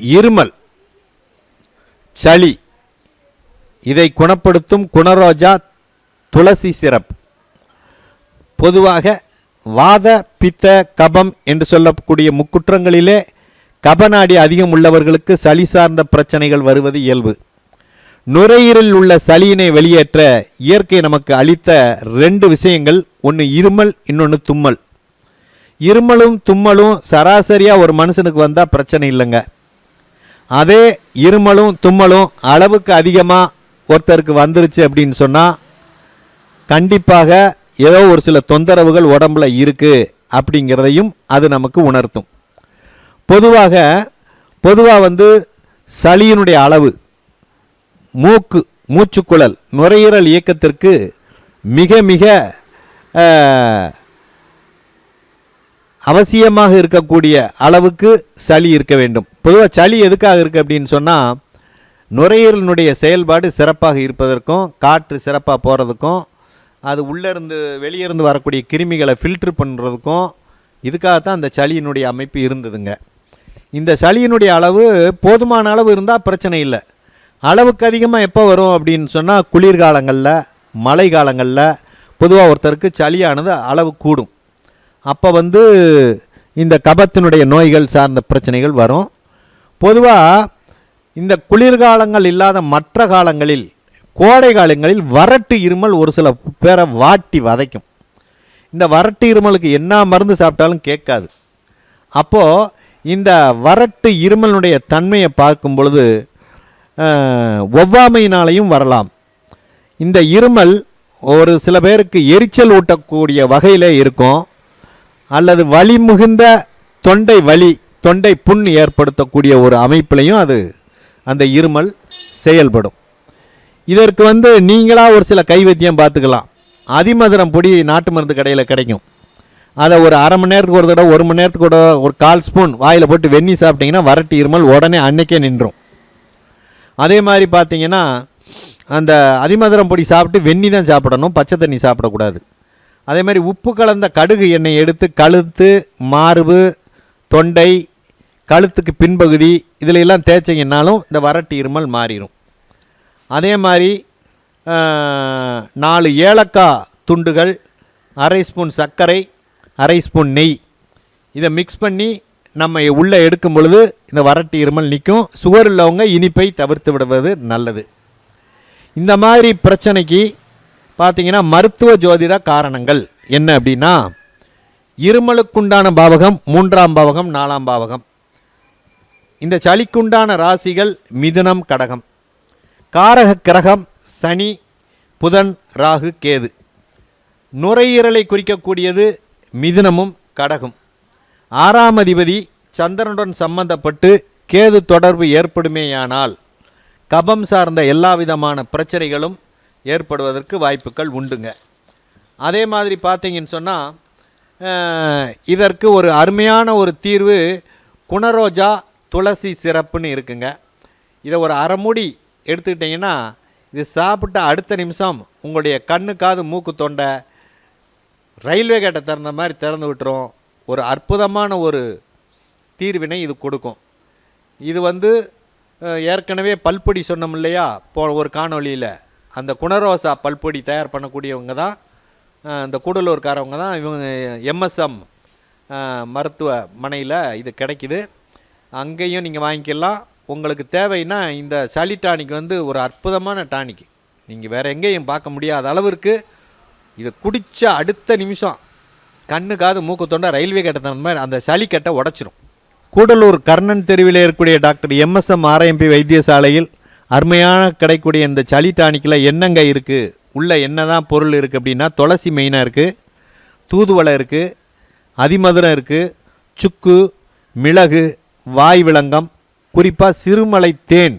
இருமல் சளி இதை குணப்படுத்தும் குணரோஜா துளசி சிரப். பொதுவாக வாத பித்த கபம் என்று சொல்லக்கூடிய முக்குற்றங்களிலே கபநாடி அதிகம் உள்ளவர்களுக்கு சளி சார்ந்த பிரச்சனைகள் வருவது இயல்பு. நுரையீரலில் உள்ள சளியினை வெளியேற்ற இயற்கை நமக்கு அளித்த ரெண்டு விஷயங்கள் ஒன்று இருமல் இன்னொன்று தும்மல். இருமலும் தும்மலும் சராசரியாக ஒரு மனுஷனுக்கு வந்தால் பிரச்சனை இல்லைங்க. அதே இருமலும் தும்மலும் அளவுக்கு அதிகமாக ஒருத்தருக்கு வந்துருச்சு அப்படின்னு சொன்னால் கண்டிப்பாக ஏதோ ஒரு சில தொந்தரவுகள் உடம்புல இருக்குது அப்படிங்கிறதையும் அது நமக்கு உணர்த்தும். பொதுவாக பொதுவாக வந்து சளியினுடைய அளவு மூக்கு மூச்சுக்குழல் நுரையீரல் இயக்கத்திற்கு மிக மிக அவசியமாக இருக்கக்கூடிய அளவுக்கு சளி இருக்க வேண்டும். பொதுவாக சளி எதுக்காக இருக்குது அப்படின்னு சொன்னால் நுரையீரலினுடைய செயல்பாடு சிறப்பாக இருப்பதற்கும் காற்று சிறப்பாக போகிறதுக்கும் அது உள்ளே இருந்து வெளியே இருந்து வரக்கூடிய கிருமிகளை ஃபில்ட்ரு பண்ணுறதுக்கும் இதுக்காகத்தான் அந்த சளியினுடைய அமைப்பு இருந்ததுங்க. இந்த சளியினுடைய அளவு போதுமான அளவு இருந்தால் பிரச்சனை இல்லை. அளவுக்கு அதிகமாக எப்போ வரும் அப்படின்னு சொன்னால் குளிர்காலங்களில் மழை காலங்களில் பொதுவாக ஒருத்தருக்கு சளியானது அளவு கூடும். அப்போ வந்து இந்த கபத்தினுடைய நோய்கள் சார்ந்த பிரச்சனைகள் வரும். பொதுவாக இந்த குளிர்காலங்கள் இல்லாத மற்ற காலங்களில் கோடை காலங்களில் வறட்டு இருமல் ஒரு சில பேரை வாட்டி வதைக்கும். இந்த வறட்டு இருமலுக்கு என்ன மருந்து சாப்பிட்டாலும் கேட்காது. அப்போது இந்த வறட்டு இருமலுடைய தன்மையை பார்க்கும் பொழுது ஒவ்வாமையினாலையும் வரலாம். இந்த இருமல் ஒரு சில பேருக்கு எரிச்சல் ஊட்டக்கூடிய வகையில் இருக்கும். அல்லது வலி மிகுந்த தொண்டை வலி தொண்டை புண் ஏற்படுத்தக்கூடிய ஒரு அமைப்பிலையும் அது அந்த இருமல் செயல்படும். இதற்கு வந்து நீங்களாக ஒரு சில கைவைத்தியம் பார்த்துக்கலாம். அதிமதுரம் பொடி நாட்டு மருந்து கடையில் கிடைக்கும். அதை ஒரு அரை மணி நேரத்துக்கு ஒரு தடவை ஒரு மணி நேரத்துக்கு கூட ஒரு கால் ஸ்பூன் வாயில் போட்டு வெந்நி சாப்பிட்டிங்கன்னா வரட்டு இருமல் உடனே அன்னைக்கே நின்றும். அதே மாதிரி பார்த்தீங்கன்னா அந்த அதிமதுரம் பொடி சாப்பிட்டு வெந்நி தான் சாப்பிடணும் பச்சை தண்ணி சாப்பிடக்கூடாது. அதே மாதிரி உப்பு கலந்த கடுகு எண்ணெய் எடுத்து கழுத்து மார்பு தொண்டை கழுத்துக்கு பின்பகுதி இதில் எல்லாம் தேய்ச்சிங்கன்னாலும் இந்த வறட்டு இருமல் மாறிடும் அதே மாதிரி நாலு ஏலக்காய் துண்டுகள் அரை ஸ்பூன் சர்க்கரை அரை ஸ்பூன் நெய். இதை மிக்ஸ் பண்ணி நம்ம உள்ளே எடுக்கும் பொழுது இந்த வறட்டு இருமல் நிற்கும். சுகர் உள்ளவங்க இனிப்பை தவிர்த்து விடுவது நல்லது. இந்த மாதிரி பிரச்சனைக்கு பார்த்தீங்கன்னா மருத்துவ ஜோதிட காரணங்கள் என்ன அப்படின்னா இருமலுக்குண்டான பாவகம் மூன்றாம் பாவகம் நாலாம் பாவகம். இந்த சளிக்குண்டான ராசிகள் மிதுனம் கடகம். காரக கிரகம் சனி புதன் ராகு கேது. நுரையீரலை குறிக்கக்கூடியது மிதுனமும் கடகும். ஆறாம் அதிபதி சந்திரனுடன் சம்பந்தப்பட்டு கேது தொடர்பு ஏற்படுமேயானால் கபம் சார்ந்த எல்லா விதமான பிரச்சனைகளும் ஏற்படுவதற்கு வாய்ப்புகள் உண்டுங்க. அதே மாதிரி பார்த்தீங்கன்னு சொன்னால் இதற்கு ஒரு அருமையான ஒரு தீர்வு குணரோஜா துளசி சிறப்புன்னு இருக்குங்க. இதை ஒரு அரைமுடி எடுத்துக்கிட்டிங்கன்னா இது சாப்பிட்ட அடுத்த நிமிஷம் உங்களுடைய கண்ணு காது மூக்கு தொண்டை ரயில்வே கேட்டை திறந்த மாதிரி திறந்து விட்டுரும். ஒரு அற்புதமான ஒரு தீர்வினை இது கொடுக்கும். இது வந்து ஏற்கனவே பல்பொடி சொன்னோம் இல்லையா? போ ஒரு காணொலியில் அந்த குணரோசா பல்பொடி தயார் பண்ணக்கூடியவங்க தான் இந்த கூடலூர்காரவங்க தான் இவங்க எம்எஸ்எம் மருத்துவமனையில் இது கிடைக்குது. அங்கேயும் நீங்கள் வாங்கிக்கலாம். உங்களுக்கு தேவைன்னா இந்த சளி டானிக் வந்து ஒரு அற்புதமான டானிக். நீங்கள் வேறு எங்கேயும் பார்க்க முடியாத அளவிற்கு இதை குடித்த அடுத்த நிமிஷம் கண்ணு காது மூக்கு தொண்டை ரயில்வே கட்டை தகுந்த மாதிரி அந்த சளி கட்டை உடச்சிரும். கூடலூர் கர்ணன் தெருவில் இருக்கக்கூடிய டாக்டர் எம்எஸ்எம் ஆர்எம்பி வைத்தியசாலையில் அருமையான கிடைக்கக்கூடிய இந்த சளி டானிக்கில் என்னங்க இருக்குது உள்ள என்னதான் பொருள் இருக்குது அப்படின்னா துளசி மெயினாக இருக்குது தூதுவளை இருக்குது அதிமதுரம் இருக்குது சுக்கு மிளகு வாய் விலங்கம் குறிப்பாக சிறுமலை தேன்.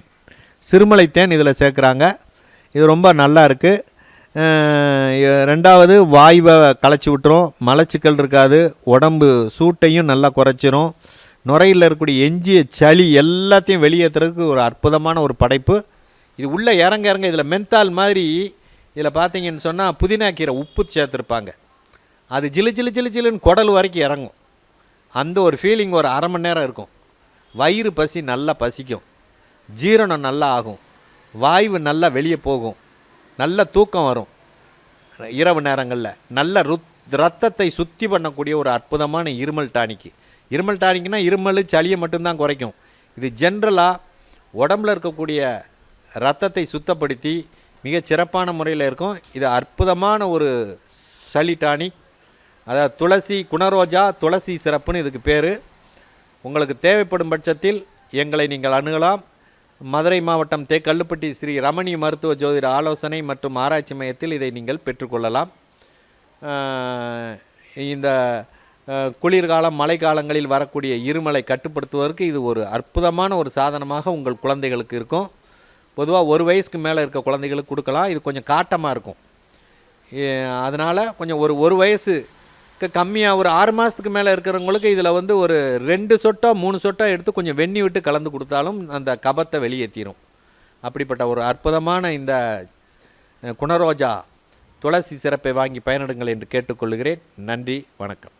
சிறுமலை தேன் இதில் சேர்க்குறாங்க. இது ரொம்ப நல்லா இருக்குது ரெண்டாவது வாய்வை களைச்சி விட்டுரும். மலச்சிக்கல் இருக்காது. உடம்பு சூட்டையும் நல்லா குறைச்சிரும். நுரையில் இருக்கக்கூடிய எஞ்சிய சளி எல்லாத்தையும் வெளியேற்றுறதுக்கு ஒரு அற்புதமான ஒரு படைப்பு. இது உள்ளே இறங்க இறங்க இதில் மென்தால் மாதிரி இதில் பார்த்தீங்கன்னு சொன்னால் புதினா கீரை உப்பு சேர்த்துருப்பாங்க. அது ஜிலு ஜிலு ஜிலு ஜிலுன்னு குடல் வரைக்கும் இறங்கும். அந்த ஒரு ஃபீலிங் ஒரு அரை மணி நேரம் இருக்கும். வயிறு பசி நல்லா பசிக்கும். ஜீரணம் நல்லா ஆகும். வாய்வு நல்லா வெளியே போகும். நல்ல தூக்கம் வரும். இரவு நேரங்களில் நல்ல ருத் ரத்தத்தை சுத்தி பண்ணக்கூடிய ஒரு அற்புதமான இருமல் டானிக்கு. இருமல் டானிக்னா இருமல் சளியை மட்டும்தான் குறைக்கும். இது ஜென்ரலாக உடம்புல இருக்கக்கூடிய ரத்தத்தை சுத்தப்படுத்தி மிக சிறப்பான முறையில் இருக்கும். இது அற்புதமான ஒரு சளி டானிக். அதாவது துளசி குணரோஜா துளசி சிறப்புன்னு இதுக்கு பேர். உங்களுக்கு தேவைப்படும் பட்சத்தில் எங்களை நீங்கள் அணுகலாம். மதுரை மாவட்டம் தே கல்லுப்பட்டி ஸ்ரீ ரமணி மருத்துவ ஜோதிட ஆலோசனை மற்றும் ஆராய்ச்சி மையத்தில் இதை நீங்கள் பெற்றுக்கொள்ளலாம். இந்த குளிர்காலம் மழைக்காலங்களில் வரக்கூடிய இருமலை கட்டுப்படுத்துவதற்கு இது ஒரு அற்புதமான ஒரு சாதனமாக உங்கள் குழந்தைகளுக்கு இருக்கும். பொதுவாக ஒரு வயசுக்கு மேலே இருக்க குழந்தைகளுக்கு கொடுக்கலாம். இது கொஞ்சம் காட்டமாக இருக்கும். அதனால் கொஞ்சம் ஒரு ஒரு வயசுக்கு கம்மியாக ஒரு ஆறு மாதத்துக்கு மேலே இருக்கிறவங்களுக்கு இதில் வந்து ஒரு ரெண்டு சொட்டோ மூணு சொட்டோ எடுத்து கொஞ்சம் வெண்ணி விட்டு கலந்து கொடுத்தாலும் அந்த கபத்தை வெளியேற்றிடும் அப்படிப்பட்ட ஒரு அற்புதமான இந்த குணரோஜா துளசி சிறப்பை வாங்கி பயனிடுங்கள் என்று கேட்டுக்கொள்கிறேன். நன்றி வணக்கம்.